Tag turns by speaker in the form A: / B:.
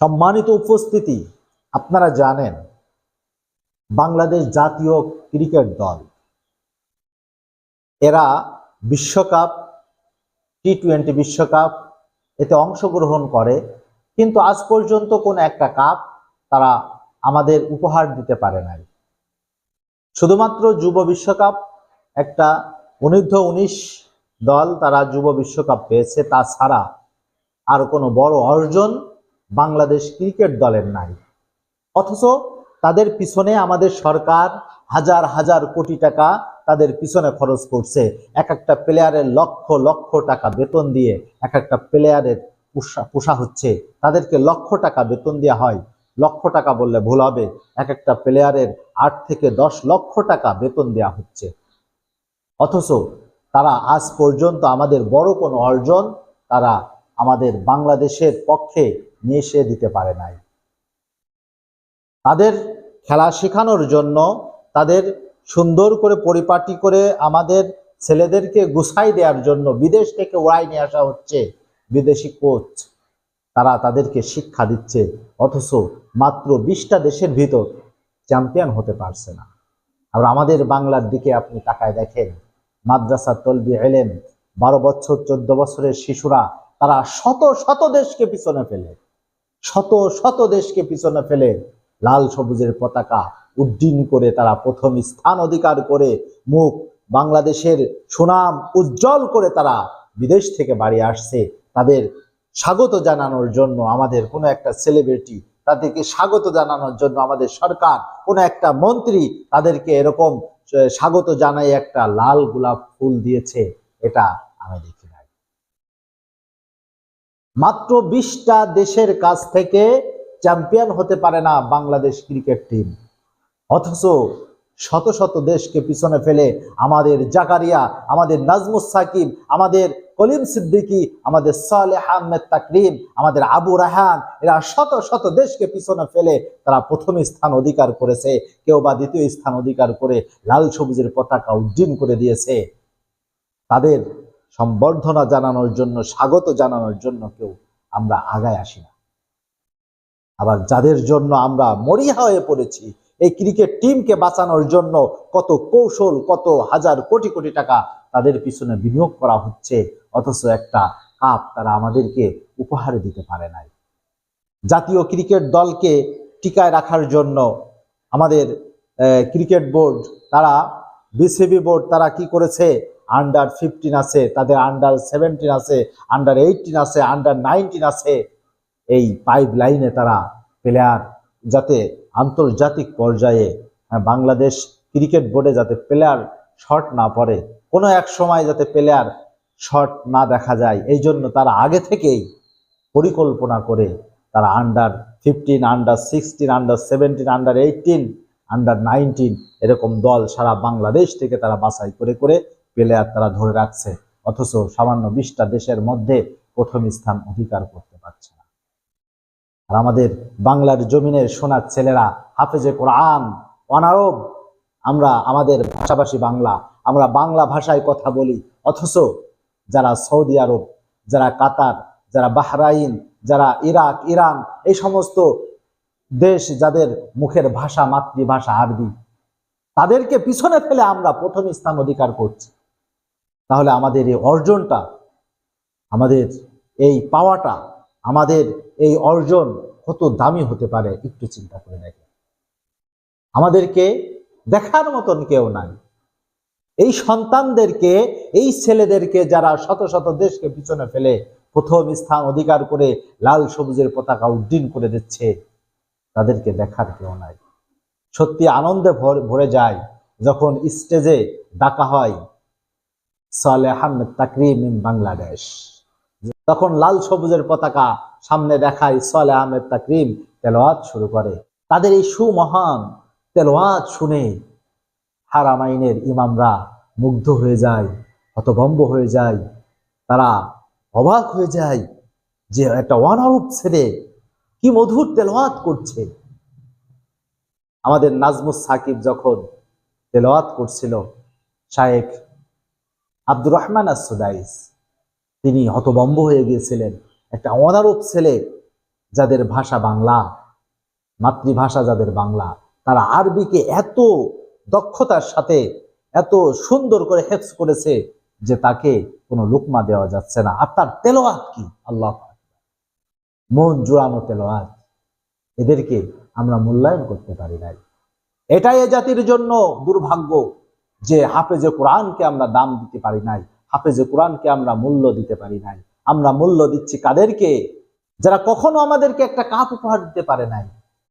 A: সম্মানিত উপস্থিতি, আপনারা জানেন, বাংলাদেশ জাতীয় ক্রিকেট দল। এরা বিশ্বকাপ টি টোয়েন্টি বিশ্বকাপ, এতে অংশগ্রহণ করে, কিন্তু আজ পর্যন্ত কোনো একটা কাপ তারা আমাদের উপহার দিতে পারে নাই। শুধুমাত্র যুব বিশ্বকাপ, একটা অনূর্ধ্ব উনিশ দল তারা যুব বিশ্বকাপ পেয়েছে, তাছাড়া আর কোনো বড় অর্জন বাংলাদেশ ক্রিকেট দলের নাই অথচ তাদের পিছনে আমাদের সরকার হাজার হাজার কোটি টাকা তাদের পিছনে খরচ করছে। এক একটা প্লেয়ারের লক্ষ লক্ষ টাকা বেতন দিয়ে এক একটা প্লেয়ারের পোষা পোষা হচ্ছে। তাদেরকে লক্ষ টাকা বেতন দেওয়া হয়। লক্ষ টাকা বললে ভুল হবে। এক একটা প্লেয়ারের আট থেকে দশ লক্ষ টাকা বেতন দেওয়া হচ্ছে। অথচ তারা আজ পর্যন্ত আমাদের বড় কোনো অর্জন তারা আমাদের বাংলাদেশের পক্ষে নিয়ে এসে দিতে পারে নাই। তাদের খেলা শেখানোর জন্য তাদের সুন্দর করে পরিপাটি করে আমাদের ছেলেদেরকে গুছাই দেওয়ার জন্য বিদেশ থেকে ওড়াই নিয়ে আসা হচ্ছে বিদেশি কোচ। তারা তাদেরকে শিক্ষা দিচ্ছে, অথচ মাত্র বিশটা দেশের ভিতর চ্যাম্পিয়ন হতে পারছে না। আর আমাদের বাংলার দিকে আপনি তাকায় দেখেন, মাদ্রাসা তলবি এলেন বারো বছর, চোদ্দ বছরের শিশুরা, তারা শত শত দেশকে পিছনে ফেলে। শত শত দেশকে পিছনে ফেলে লাল সবুজের পতাকা উড্ডীন করে তারা প্রথম স্থান অধিকার করে মুখ বাংলাদেশের সুনাম উজ্জ্বল করে তারা বিদেশ থেকে বাড়ি আসছে। তাদের স্বাগত জানানোর জন্য আমাদের কোনো একটা সেলিব্রিটি তাদেরকে স্বাগত জানানোর জন্য আমাদের সরকার, কোনো একটা মন্ত্রী তাদেরকে এরকম স্বাগত জানাই একটা লাল গোলাপ ফুল দিয়েছে। এটা আমি দেখি মাত্র বিশটা দেশের কাছ থেকে চ্যাম্পিয়ন হতে পারে না বাংলাদেশ ক্রিকেট টিম। অথচ শত শত দেশকে পিছনে ফেলে আমাদের জাকারিয়া, আমাদের নাজমুস সাকিব, আমাদের কলিম সিদ্দিকী, আমাদের সালেহ আহমেদ তাকরিম, আমাদের আবু রাহান এরা শত শত দেশকে পিছনে ফেলে তারা প্রথম স্থান অধিকার করেছে, কেউ বা দ্বিতীয় স্থান অধিকার করে লাল সবুজের পতাকা উড্ডীন করে দিয়েছে। তাদের সম্বর্ধনা জানানোর জন্য, স্বাগত জানানোর জন্য কেউ আমরা আগায় আসি না। আবার যাদের জন্য আমরা মরিয়া হয়ে পড়েছি, এই ক্রিকেট টিমকে বাঁচানোর জন্য কত কৌশল, কত হাজার কোটি কোটি টাকা তাদের পিছনে বিনিয়োগ করা হচ্ছে, অথচ একটা কাপ তারা আমাদেরকে উপহার দিতে পারে নাই। জাতীয় ক্রিকেট দলকে টিকায় রাখার জন্য আমাদের ক্রিকেট বোর্ড, তারা বিসিবি বোর্ড তারা কি করেছে? আন্ডার ফিফটিন আছে তাদের আন্ডার সেভেন্টিন আছে আন্ডার এইটিন আছে আন্ডার নাইনটিন আছে এই পাইপ লাইনে তারা প্লেয়ার যাতে আন্তর্জাতিক পর্যায়ে হ্যাঁ, বাংলাদেশ ক্রিকেট বোর্ডে যাতে প্লেয়ার শর্ট না পড়ে কোনো এক সময় যাতে প্লেয়ার শর্ট না দেখা যায় এই জন্য তারা আগে থেকেই পরিকল্পনা করে তারা under fifteen under sixteen under seventeen under eighteen under nineteen এরকম দল সারা বাংলাদেশ থেকে তারা বাছাই করে করে প্লেয়ার তারা ধরে রাখছে, অথচ সামান্য বিশটা দেশের মধ্যে প্রথম স্থান অধিকার করতে পারছে না। আর আমাদের বাংলার জমিনের সোনার ছেলেরা হাফেজে কোরআন, অনারব, আমরা আমাদের ভাষাভাষী বাংলা, আমরা বাংলা ভাষায় কথা বলি, অথচ যারা সৌদি আরব, যারা কাতার, যারা বাহরাইন, যারা ইরাক, ইরান, এই সমস্ত দেশ যাদের মুখের ভাষা, মাতৃভাষা আরবি, তাদেরকে পিছনে ফেলে আমরা প্রথম স্থান অধিকার করছি। তাহলে আমাদের এই অর্জনটা, আমাদের এই পাওয়াটা, আমাদের এই অর্জন কত দামি হতে পারে একটু চিন্তা করে দেখেন। আমাদেরকে দেখার মতন কেউ নাই। এই সন্তানদেরকে, এই ছেলেদেরকে যারা শত শত দেশকে পিছনে ফেলে প্রথম স্থান অধিকার করে লাল সবুজের পতাকা উড্ডীন করে দিচ্ছে, তাদেরকে দেখার কেউ নাই। সত্যি আনন্দে ভরে যায় যখন স্টেজে ডাকা হয়। সালে আহমেদ তাকরিম ইন বাংলাদেশ। তখন লাল সবুজের পতাকা সামনে দেখায় সালে আহমেদ তাকরিম তেলোয়াত শুরু করে। তাদের এই সুমহান তেলোয়াত শুনে হারামাইনের ইমামরা মুগ্ধ হয়ে যায়, হতভম্ব হয়ে যায়। তারা অবাক হয়ে যায় যে একটা অনারূপ ছেলে কি মধুর তেলোয়াত করছে। আমাদের নাজমুস সাকিব যখন তেলোয়াত করছিল, শায়েখ আব্দুর রহমান আসুদাইস তিনি হতভম্ব হয়ে গিয়েছিলেন। একটা অনারূপ ছেলে যাদের ভাষা বাংলা, মাতৃভাষা যাদের বাংলা, তারা আরবিকে এত দক্ষতার সাথে, এত সুন্দর করে হেফস করেছে যে তাকে কোনো লুকমা দেওয়া যাচ্ছে না। আর তার তেলোয়াত কি? আল্লাহ মন জুড়ানো তেলোয়াত। এদেরকে আমরা মূল্যায়ন করতে পারি নাই। এটাই এ জাতির জন্য দুর্ভাগ্য। যে হাফেজে কোরআনকে আমরা দাম দিতে পারি নাই, হাফেজে কোরআনকে আমরা মূল্য দিতে পারি নাই। আমরা মূল্য দিচ্ছি কাদেরকে? যারা কখনো আমাদেরকে একটা কাপ উপহার দিতে পারে নাই।